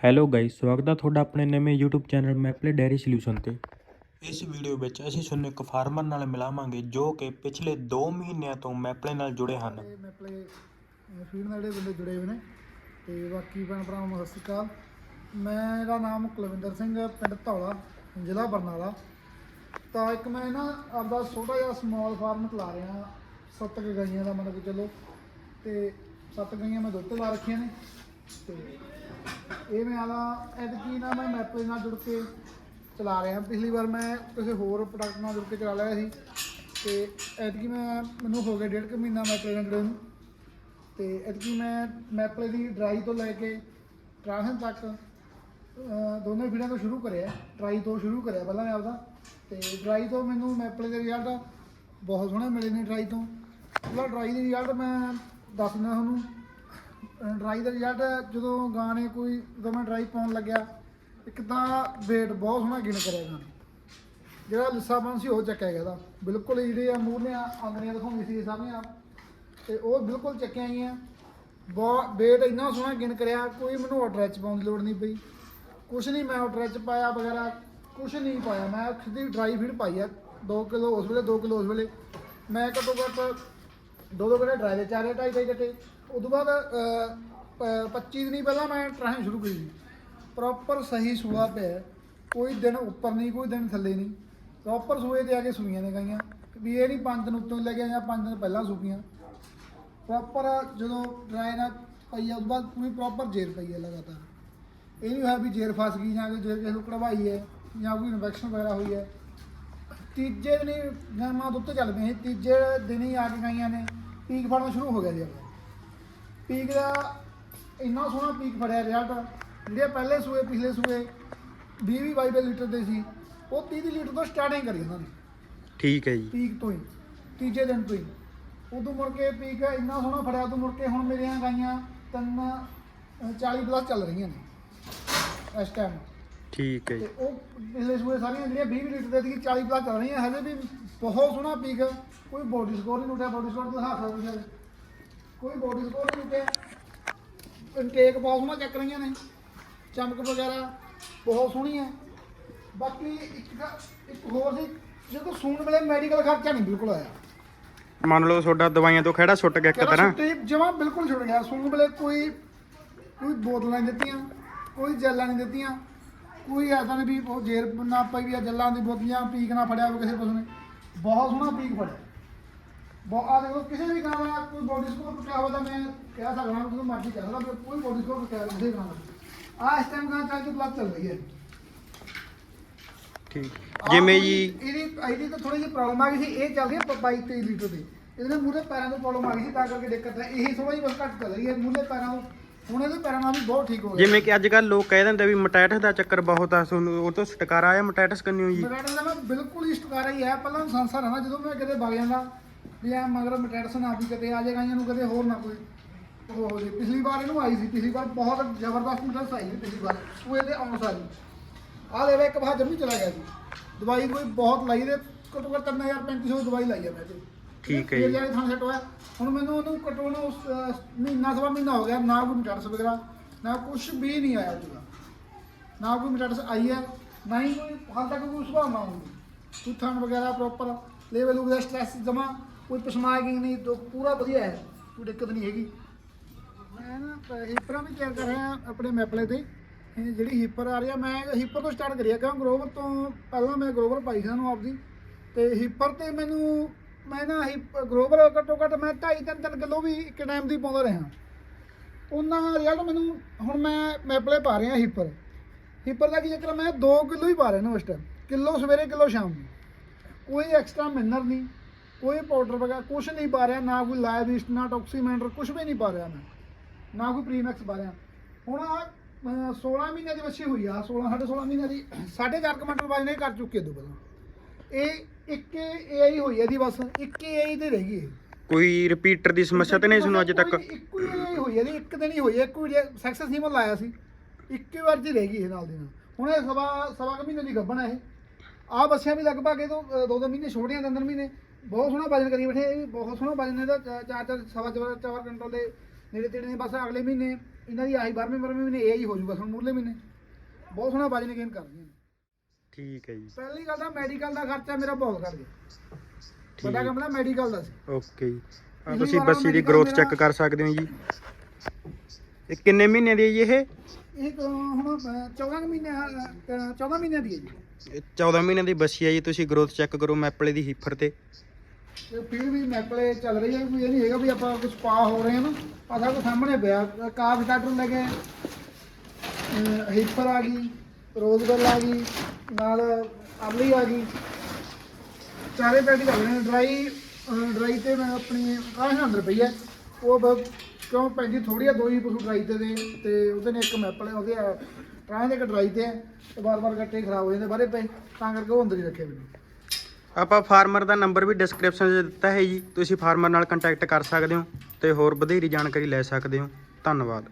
Hello guys ਸਵਾਗਤ ਹੈ ਤੁਹਾਡਾ ਆਪਣੇ ਨਵੇਂ YouTube channel Maple Dairy Solution ਤੇ। ਇਸ ਵੀਡੀਓ ਵਿੱਚ ਅਸੀਂ ਤੁਹਾਨੂੰ ਇੱਕ ਫਾਰਮਰ ਨਾਲ ਮਿਲਾਵਾਂਗੇ ਜੋ ਕਿ ਪਿਛਲੇ 2 ਮਹੀਨਿਆਂ ਤੋਂ ਮੈਪਲੇ ਨਾਲ ਜੁੜੇ ਹਨ। ਤੇ ਮੈਂ ਪਲੇ ਫੀਡ ਨਾਲ ਜਿਹੜੇ ਬੰਦੇ ਜੁੜੇ ਹੋਏ ਨੇ ਤੇ ਬਾਕੀ ਭੈਣ ਭਰਾਵਾਂ ਨੂੰ ਸਤਿ ਸ਼੍ਰੀ ਅਕਾਲ। ਮੇਰਾ ਨਾਮ ਕੁਲਵਿੰਦਰ ਸਿੰਘ ਪਿੰਡ ਧੌਲਾ ਜ਼ਿਲ੍ਹਾ ਬਰਨਾਲਾ। ਤਾਂ ਇੱਕ ਮੈਂ ਨਾ ਆਪਦਾ ਛੋਟਾ ਜਿਹਾ ਸਮਾਲ ਫਾਰਮ ਚਲਾ ਰਿਹਾ ਸੱਤ ਕੁ ਗਾਈਆਂ ਦਾ ਮਤਲਬ ਕਿ ਚਲੋ ਤੇ ਸੱਤ ਗਾਈਆਂ ਮੈਂ ਦੁੱਧ ਤੇ ਲਾ ਰੱਖੀਆਂ ਨੇ। ਤੇ ਇਹ ਮੈਂ ਆਦਾ, ਐਤਕੀ ਨਾ ਮੈਂ ਮੈਪਲੇ ਨਾਲ ਜੁੜ ਕੇ ਚਲਾ ਰਿਹਾ। ਪਿਛਲੀ ਵਾਰ ਮੈਂ ਕਿਸੇ ਹੋਰ ਪ੍ਰੋਡਕਟ ਨਾਲ ਜੁੜ ਕੇ ਚਲਾ ਲਿਆ ਸੀ। ਤੇ ਐਤਕੀ ਮੈਂ, ਮੈਨੂੰ ਹੋ ਗਿਆ ਡੇਢ ਕੁ ਮਹੀਨਾ ਮੈਪਲੇ ਨਾਲ ਜੁੜੇ ਨੂੰ। ਤੇ ਐਤਕੀ ਮੈਂ ਮੈਪਲੇ ਦੀ ਡਰਾਈ ਤੋਂ ਲੈ ਕੇ ਟ੍ਰਾਂਸਨ ਤੱਕ, ਅਹ ਦੋਨੇ ਵੀਡੀਓ ਤੋਂ ਸ਼ੁਰੂ ਕਰਿਆ। ਟਰਾਈ ਤੋਂ ਸ਼ੁਰੂ ਕਰਿਆ ਪਹਿਲਾਂ ਮੈਂ ਆਪਦਾ। ਤੇ ਡਰਾਈ ਤੋਂ ਮੈਨੂੰ ਮੈਪਲੇ ਦੇ ਰਿਜ਼ਲਟ ਬਹੁਤ ਸੋਹਣੇ ਮਿਲੇ ਨੇ ਡਰਾਈ ਤੋਂ। ਪਹਿਲਾਂ ਡਰਾਈ ਦੇ ਰਿਜ਼ਲਟ ਮੈਂ ਦੱਸ ਦਿੰਦਾ ਤੁਹਾਨੂੰ। ਡਰਾਈ ਦਾ ਰਿਜ਼ਲਟ ਜਦੋਂ ਗਾਂ ਨੇ ਕੋਈ ਜਦੋਂ ਮੈਂ ਡਰਾਈ ਪਾਉਣ ਲੱਗਿਆ, ਇੱਕ ਤਾਂ weight ਬਹੁਤ ਸੋਹਣਾ ਗਿਣ ਕਰਿਆ ਗਾਂ ਨੇ ਜਿਹੜਾ ਲਿੱਸਾਪਨ ਸੀ, ਉਹ ਚੱਕਿਆ ਗਿਆ ਦਾ। ਬਿਲਕੁਲ ਜਿਹੜੇ ਆ ਮੂਹਰੀਆਂ ਆਂਗਣੀਆਂ ਦਿਖਾਉਂਦੀ ਸੀ ਸਾਹਮਣੇ ਸਾਰੀਆਂ। ਤੇ ਉਹ ਬਿਲਕੁਲ ਚੱਕੀਆਂ ਗਈਆਂ ਬਹੁਤ, weight ਇੰਨਾ ਸੋਹਣਾ ਗਿਣ ਕਰਿਆ, ਕੋਈ ਮੈਨੂੰ ਆਰਡਰ ਚ ਪਾਉਣ ਦੀ ਲੋੜ ਨਹੀਂ ਪਈ। ਕੁਛ ਨਹੀਂ, ਮੈਂ ਆਰਡਰ ਚ ਪਾਇਆ ਵਗੈਰਾ, ਕੁਛ ਨਹੀਂ ਪਾਇਆ। ਮੈਂ ਸਿੱਧੀ ਡਰਾਈ ਫੀਡ ਪਾਈ ਆ 2 ਕਿਲੋ ਉਸ ਵੇਲੇ 2 ਕਿਲੋ ਉਸ ਵੇਲੇ। ਮੈਂ ਘੱਟੋ ਘੱਟ ਦੋ ਦੋ ਘੰਟੇ ਡਰਾਈ ਦੇ, ਚਾਰੇ ਢਾਈ ਢਾਈ ਕੱਟੇ ਉਦੋਂ ਬਾਅਦ ਅਹ, 25 ਦਿਨੀ ਪਹਿਲਾਂ ਮੈਂ ਟਰਾਹੀਂ ਸ਼ੁਰੂ ਕੀਤੀ ਪ੍ਰੋਪਰ ਸਹੀ ਸੂਆ ਪਿਆ ਕੋਈ ਦਿਨ ਉੱਪਰ ਨਹੀਂ ਕੋਈ ਦਿਨ ਥੱਲੇ ਨਹੀਂ। ਪ੍ਰੋਪਰ ਸੂਏ ਤੇ ਆ ਕੇ ਸੂਈਆਂ ਨੇ ਗਾਈਆਂ। ਵੀ ਇਹ ਨਹੀਂ ਪੰਜ ਦਿਨ ਉੱਤੋਂ ਲੈ ਲੱਗਿਆ ਜਾਂ ਪੰਜ ਦਿਨ ਪਹਿਲਾਂ ਸੂਪੀਆਂ। ਪ੍ਰੋਪਰ ਜਦੋਂ ਡਰਾਈ ਨਾ ਪਈ ਆ ਉਸ ਤੋਂ ਬਾਅਦ ਪੂਰੀ ਪ੍ਰੋਪਰ ਜੇਰ ਪਈ ਹੈ ਲਗਾਤਾਰ। ਇਹ ਨਹੀਂ ਹੋਇਆ ਵੀ ਜੇਰ ਫਸ ਗਈ ਜਾਂ ਕਿ ਜੇ ਕਿਸੇ ਨੂੰ ਕਢਵਾਈ ਹੈ ਜਾਂ ਕੋਈ ਇਨਫੈਕਸ਼ਨ ਵਗੈਰਾ ਹੋਈ ਹੈ। ਤੀਜੇ ਦਿਨ ਹੀ ਗਾਵਾਂ ਦੁੱਧ ਚੱਲ ਪਈਆਂ ਸੀ। ਤੀਜੇ ਦਿਨ ਹੀ ਆ ਕੇ ਗਾਈਆਂ ਨੇ। ਪੀਕ ਫੜਨਾ ਸ਼ੁਰੂ ਹੋ ਗਿਆ ਜੀ ਆਪਣਾ। ਪੀਕ ਦਾ ਇੰਨਾ ਸੋਹਣਾ ਪੀਕ ਫੜਿਆ ਰਿਜ਼ਲਟ ਜਿਹੜੇ ਪਹਿਲੇ ਸੂਏ ਪਿਛਲੇ ਸੂਏ 20 ਵੀਹ 22 ਲੀਟਰ ਦੇ ਸੀ ਉਹ 30 30 ਲੀਟਰ ਤੋਂ ਸਟਾਰਟਿੰਗ ਕਰੀ ਉਹਨਾਂ ਨੇ। ਠੀਕ ਹੈ ਜੀ। ਪੀਕ ਤੋਂ ਹੀ ਤੀਜੇ ਦਿਨ ਤੋਂ ਹੀ। ਉਦੋਂ ਮੁੜ ਕੇ ਪੀਕ ਇੰਨਾ ਸੋਹਣਾ ਫੜਿਆ ਉਦੋਂ ਮੁੜ ਕੇ ਹੁਣ ਮੇਰੀਆਂ ਗਾਈਆਂ ਤਿੰਨ ਅ, 40 ਪਲੱਸ ਚੱਲ ਰਹੀਆਂ ਨੇ ਇਸ ਟਾਈਮ ਠੀਕ ਹੈ ਤੇ ਉਹ ਪਿਛਲੇ ਸੂਏ ਸਾਰੀਆਂ ਜਿਹੜੀਆਂ 20 ਲੀਟਰ ਦੇ ਸੀ 40 ਪਲੱਸ ਚੱਲ ਰਹੀਆਂ ਹਜੇ ਵੀ ਬਹੁਤ ਸੋਹਣਾ ਪੀਕ ਕੋਈ ਬੋਡੀ ਸਕੋਰ ਨਹੀਂ ਉੱਠਿਆ ਬੋਡੀ ਸਕੋਰ ਦਿਖਾ ਸਕਦੇ ਹਾਂ ਕੋਈ ਬੋਡੀ ਸਕੋਰ ਨਹੀਂ ਉੱਠਿਆ ਇਨਟੇਕ ਬਹੁਤ ਸੋਹਣਾ ਚੱਕ ਰਹੀਆਂ ਨੇ। ਚਮਕ ਵਗੈਰਾ ਬਹੁਤ ਸੋਹਣੀ ਹੈ। ਬਾਕੀ ਇੱਕ ਇੱਕ ਹੋਰ ਸੀ ਜਦੋਂ ਸੂਣ ਵੇਲੇ ਮੈਡੀਕਲ ਖਰਚਾ ਨਹੀਂ ਬਿਲਕੁਲ ਆਇਆ। ਮੰਨ ਲਓ ਤੁਹਾਡਾ ਦਵਾਈਆਂ ਤੋਂ ਖੜਾ ਸੁੱਟ ਗਿਆ ਇੱਕ ਤਰ੍ਹਾਂ। ਜਮਾ ਬਿਲਕੁਲ ਛੁੱਟ ਗਿਆ। ਸੂਣ ਵੇਲੇ ਕੋਈ ਕੋਈ ਬੋਤਲਾਂ ਨਹੀਂ ਦਿੱਤੀਆਂ ਕੋਈ ਜੈਲਾਂ ਨਹੀਂ ਦਿੱਤੀਆਂ। ਕੋਈ ਐਸਾ ਨਹੀਂ ਵੀ ਉਹ ਜੇਰ ਨਾ ਪਈ ਵੀ ਆ ਜੱਲਾਂ ਦੀ ਬੋਤਲੀਆਂ ਪੀਕ ਨਾ ਫੜਿਆ ਕਿਸੇ ਪਸ਼ੂ ਨੇ। ਬਹੁਤ ਸੋਹਣਾ ਪੀਕ ਫੜਿਆ। ਆ ਦੇਖੋ ਕਿਸੇ ਵੀ ਗਾਂ ਦਾ ਕੋਈ ਬੋਡੀ ਸਕੋਰ ਹੋਵੇ ਤਾਂ ਮੈਂ ਕਹਿ ਸਕਦਾ ਹਾਂ ਤੁਸੀਂ ਮਰਜ਼ੀ ਕਹਿ ਸਕਦਾ ਕੋਈ ਬੋਡੀ ਸਕੋਰ ਹੋਵੇ ਕਿਸੇ ਗਾਂ ਦਾ। ਆ ਇਸ ਟਾਈਮ ਗਾਂ ਚੱਲ ਕੇ ਪਲੱਸ ਚੱਲ ਰਹੀ ਹੈ। ਠੀਕ। ਜਿਵੇਂ ਜੀ ਇਹਦੀ ਇਹਦੀ ਤਾਂ ਥੋੜੀ ਜਿਹੀ ਪ੍ਰੋਬਲਮ ਆ ਗਈ ਸੀ ਇਹ ਚੱਲ ਰਹੀ ਹੈ 22 23 ਲੀਟਰ ਦੀ। ਇਹਦੇ ਮੂਹਰੇ ਪੈਰਾਂ ਤੋਂ ਪ੍ਰੋਬਲਮ ਆ ਗਈ ਸੀ ਤਾਂ ਕਰਕੇ ਦਿੱਕਤ ਹੈ। ਇਹੀ ਥੋੜਾ ਜਿਹਾ ਬਸ ਘੱਟ ਚੱਲ ਰਹੀ ਹੈ ਮੂਹਰੇ ਪੈਰਾਂ ਤੋਂ ਹੁਣ ਇਹਦੇ ਪੈਰਾਂ ਨਾਲ ਵੀ ਬਹੁਤ ਠੀਕ ਹੋ ਗਿਆ। ਜਿਵੇਂ ਕਿ ਅੱਜ ਕੱਲ ਲੋਕ ਕਹਿ ਦਿੰਦੇ ਵੀ ਮਟੈਟਸ ਦਾ ਚੱਕਰ ਬਹੁਤ ਆ ਤੁਹਾਨੂੰ ਉਹ ਤੋਂ ਛੁਟਕਾਰਾ ਆਇਆ ਮਟੈਟਸ ਕੰਨਿਓ ਜੀ? ਮਟੈਟਸ ਦਾ ਮੈਂ ਬਿਲਕੁਲ ਹੀ ਸਟਕਾਰਾ ਹੀ ਹੈ। ਪਹਿਲਾਂ ਸੰਸਾਰ ਹੈ ਨਾ ਜਦੋਂ ਮੈਂ ਕਿਤੇ ਵਗ ਜਾਂਦਾ ਵੀ ਐ ਮਗਰ ਮਟੈਟਸ ਨਾ ਵੀ ਕਿਤੇ ਆ ਜਾਏਗਾ ਇਹਨੂੰ ਕਦੇ ਹੋਰ ਨਾ ਕੋਈ ਉਹ ਹੋ ਜੇ ਪਿਛਲੀ ਵਾਰ ਇਹਨੂੰ ਆਈ ਸੀ ਪਿਛਲੀ ਵਾਰ ਬਹੁਤ ਜ਼ਬਰਦਸਤ ਮਟੈਟਸ ਆਈ ਸੀ ਪਿਛਲੀ ਵਾਰ। ਉਹ ਇਹਦੇ ਆਉਣ ਸਾਰੀ। ਆ ਲੈ ਵੇ ਇੱਕ ਵਾਰ ਜੰਮੀ ਚਲਾ ਗਿਆ ਸੀ। ਦਵਾਈ ਕੋਈ ਬਹੁਤ ਲਾਈ ਦੇ ਘੱਟੋ ਘੱਟ 3500 ਦਵਾਈ ਲਾਈ ਹੈ ਮੈਂ ਤੇ। ਠੀਕ ਹੈ ਜੀ। ਜਾ ਕੇ ਥਾਂ ਸੈੱਟ ਹੋਇਆ। ਹੁਣ ਮੈਨੂੰ ਉਹਨੂੰ ਘੱਟੋ ਨਾ ਮਹੀਨਾ ਸਵਾ ਮਹੀਨਾ ਹੋ ਗਿਆ ਨਾ ਕੋਈ ਮਟੈਟਸ ਵਗੈਰਾ ਨਾ ਕੁਝ ਵੀ ਨਹੀਂ ਆਇਆ ਉਹਦਾ ਨਾ ਕੋਈ ਮਟੈਟਸ ਆਈ ਹੈ ਨਾ ਹੀ ਕੋਈ ਹਾਲ ਤੱਕ ਕੋਈ ਸੁਭਾਵਨਾ ਕੋਈ ਥਣ ਵਗੈਰਾ ਪ੍ਰੋਪਰ ਲੈਵਲ ਉਹਦਾ ਸਟ੍ਰੈਸ ਜਮਾ ਕੋਈ ਪਸਮਾਇਕਿੰਗ ਨਹੀਂ ਤੋਂ ਪੂਰਾ ਵਧੀਆ ਹੈ, ਕੋਈ ਦਿੱਕਤ ਨਹੀਂ ਹੈਗੀ। ਮੈਂ ਨਾ ਹੀਪਰਾਂ ਵੀ ਤਿਆਰ ਕਰ ਰਿਹਾ ਆਪਣੇ ਮੈਪਲੇ ਤੇ। ਇਹ ਜਿਹੜੀ ਹੀਪਰ ਆ ਰਹੀ ਆ, ਮੈਂ ਹੀਪਰ ਤੋਂ ਸਟਾਰਟ ਕਰਿਆ ਕਿਉਂ ਗਰੋਵਰ ਤੋਂ ਪਹਿਲਾਂ ਮੈਂ ਗਰੋਵਰ ਪਾਈ ਸੀ ਸਾਨੂੰ ਆਪਦੀ। ਤੇ ਹੀਪਰ ਤੇ ਮੈਨੂੰ, ਮੈਂ ਨਾ ਹੀਪ ਗਰੋਵਰ ਘੱਟੋ ਘੱਟ ਮੈਂ 2.5 ਤਿੰਨ ਤਿੰਨ ਕਿਲੋ ਵੀ ਇੱਕ ਟਾਈਮ ਦੀ ਪਾਉਂਦਾ ਰਿਹਾ। ਉਹਨਾਂ ਰਿਜ਼ਲਟ ਮੈਨੂੰ ਹੁਣ ਮੈਂ ਮੈਪਲੇ ਪਾ ਰਿਹਾ ਹੀਪਰ ਹੀਪਰ ਦਾ ਕੀ ਚੱਕਰ ਮੈਂ 2 ਕਿਲੋ ਹੀ ਪਾ ਰਿਹਾ ਨਾ ਉਸ ਟਾਈਮ ਕਿਲੋ ਸਵੇਰੇ, ਕਿਲੋ ਸ਼ਾਮ ਨੂੰ। ਕੋਈ ਐਕਸਟਰਾ ਮਿਨਰ ਨਹੀਂ। ਕੋਈ ਪਾਊਡਰ ਵਗੈਰਾ ਕੁਝ ਨਹੀਂ ਪਾ ਰਿਹਾ ਨਾ ਕੋਈ ਲਾਈਵ ਈਸਟ ਨਾ ਟੌਕਸੀਮੈਂਟਰ ਕੁਝ ਵੀ ਨਹੀਂ ਪਾ ਰਿਹਾ ਮੈਂ। ਨਾ ਕੋਈ ਪ੍ਰੀਮੈਕਸ ਪਾ ਰਿਹਾ। ਹੁਣ ਆ 16 ਮਹੀਨਿਆਂ ਦੀ ਵੱਛੀ ਹੋਈ ਆ 16 ਸਾਢੇ 16 ਮਹੀਨਿਆਂ ਦੀ 4.5 ਕੁਇੰਟਲ ਵਜਨ ਕਰ ਚੁੱਕੀ ਦੋ ਪਹਿਲਾਂ ਇਹ ਇੱਕ ਏਆਈ ਹੋਈ ਹੈ ਇਹਦੀ ਬਸ ਇੱਕ ਏਆਈ ਤੇ ਰਹਿ ਗਈ ਕੋਈ ਰਿਪੀਟਰ ਦੀ ਸਮੱਸਿਆ ਤੇ ਨਹੀਂ ਤੁਹਾਨੂੰ ਅੱਜ ਤੱਕ? ਇੱਕੋ ਹੀ ਹੋਈ ਹੈ ਜੀ ਇੱਕ ਦਿਨ ਹੀ ਹੋਈ ਹੈ ਇੱਕੋ ਸਕਸੈਸ ਨੀਮਲ ਲਾਇਆ ਸੀ। ਇੱਕ ਵਾਰ ਹੀ ਰਹਿ ਗਈ ਇਹ ਨਾਲ ਦੀ ਨਾਲ। ਹੁਣ ਇਹ ਸਵਾ ਸਵਾ ਕੁ ਮਹੀਨੇ ਦੀ ਗੱਭਣ ਹੈ ਇਹ। ਆ ਬੱਸਿਆਂ ਵੀ ਲਗਭਗ ਇਹ ਤੋਂ ਦੋ ਦੋ ਮਹੀਨੇ ਛੋਟੀਆਂ ਤਿੰਨ ਤਿੰਨ ਮਹੀਨੇ। ਬਹੁਤ ਸੋਹਣਾ ਵਜਨ ਕਰੀ ਬੈਠੇ ਇਹ ਵੀ ਬਹੁਤ ਸੋਹਣਾ ਵਜਨ ਇਹਦਾ ਚਾ- ਚਾਰ ਚਾਰ ਸਵਾ ਚਾਰ ਚਾਰ ਕੁਇੰਟਲ ਦੇ ਨੇੜੇ ਤੇੜੇ ਨੇ ਬਸ ਅਗਲੇ ਮਹੀਨੇ ਇਹਨਾਂ ਦੀ ਆਹੀ 12ਵੇਂ 12ਵੇਂ ਮਹੀਨੇ ਇਹ ਹੀ ਹੋ ਜਾਊਗਾ ਤੁਹਾਨੂੰ ਮੂਰਲੇ ਮਹੀਨੇ। ਬਹੁਤ ਸੋਹਣਾ ਵਜਨ ਗੇਨ ਕਰਦੀਆਂ ਨੇ। ਠੀਕ ਹੈ ਜੀ। ਪਹਿਲੀ ਗੱਲ ਤਾਂ ਮੈਡੀਕਲ ਦਾ ਖਰਚਾ ਮੇਰਾ ਬਹੁਤ ਘੱਟ ਗਿਆ। ਠੀਕ। ਵੱਡਾ ਕੰਮ ਤਾਂ ਮੈਡੀਕਲ ਦਾ ਸੀ। ਓਕੇ ਜੀ। ਆਹ ਤੁਸੀਂ ਬੱਸੀ ਦੀ medical ਗਰੋਥ ਮੇਰਾ- ਚੈੱਕ ਕਰ ਸਕਦੇ ਹੋ ਜੀ। ਇਹ ਕਿੰਨੇ ਮਹੀਨੇ ਦੀ ਹੈ ਜੀ ਇਹ? ਇਹ ਤਾਂ ਹੁਣ ਅਹ, 14 ਕੁ ਮਹੀਨੇ ਅਹ, 14 ਮਹੀਨਿਆਂ ਦੀ ਹੈ ਜੀ। ਇਹ 14 ਮਹੀਨੇ ਦੀ ਬੱਸੀ ਹੈ ਜੀ। ਤੁਸੀਂ ਗਰੋਥ ਚੈੱਕ ਕਰੋ ਮੈਪਲੇ ਦੀ ਹੀਫਰ ਤੇ। ਤੇ ਫਿਰ ਵੀ ਮੈਪਲੇ ਚੱਲ ਰਹੀ ਹੈ, ਕੋਈ ਇਹ ਨਹੀਂ ਹੈਗਾ ਵੀ ਆਪਾਂ ਕੁਝ ਪਾ ਹੋ ਰਹੇ ਹਾਂ ਨਾ। ਆ ਸਭ ਕੁਛ ਸਾਹਮਣੇ ਪਿਆ, ਕਾਫ ਸਟਾਰਟਰ ਲੱਗੇ ਹਿੱਪਰ ਆ ਗਈ ਰੋਜ਼ਗਲ ਆ ਗਈ, ਨਾਲ ਅਰਲੀ ਆ ਗਈ। ਚਾਰੇ ਪੈਟੀ ਲੱਗ ਰਹੇ ਨੇ, ਡਰਾਈ ਡਰਾਈ ਤੇ ਮੈਂ ਆਪਣੀ ਕਾਹ ਅੰਦਰ ਪਈ ਹੈ। ਉਹ ਬ- ਕਿਉਂ ਪੈਂਦੀ ਥੋੜੀ ਆ, ਦੋ ਹੀ ਪਸ਼ੂ ਡਰਾਈ ਤੇ ਦੇ ਤੇ ਉਹਦੇ ਨੇ ਇੱਕ ਮੈਪਲ ਉਹਦੇ ਟਰਾਂ ਦੇ ਇੱਕ ਡਰਾਈ ਤੇ ਹੈ ਤੇ ਬਾਰ-ਬਾਰ ਗੱਟੇ ਖਰਾਬ ਹੋ ਜਾਂਦੇ, ਬਾਹਰੇ ਪਏ, ਤਾਂ ਕਰਕੇ ਉਹ ਅੰਦਰ ਹੀ ਰੱਖੇ ਮੈਨੂੰ। ਆਪਾਂ ਫਾਰਮਰ ਦਾ ਨੰਬਰ ਵੀ ਡਿਸਕ੍ਰਿਪਸ਼ਨ 'ਚ ਦਿੱਤਾ ਹੈ ਜੀ। ਤੁਸੀਂ ਫਾਰਮਰ ਨਾਲ ਕੰਟੈਕਟ ਕਰ ਸਕਦੇ ਹੋ ਤੇ ਹੋਰ ਵਧੇਰੀ ਜਾਣਕਾਰੀ ਲੈ ਸਕਦੇ ਹੋ। ਧੰਨਵਾਦ।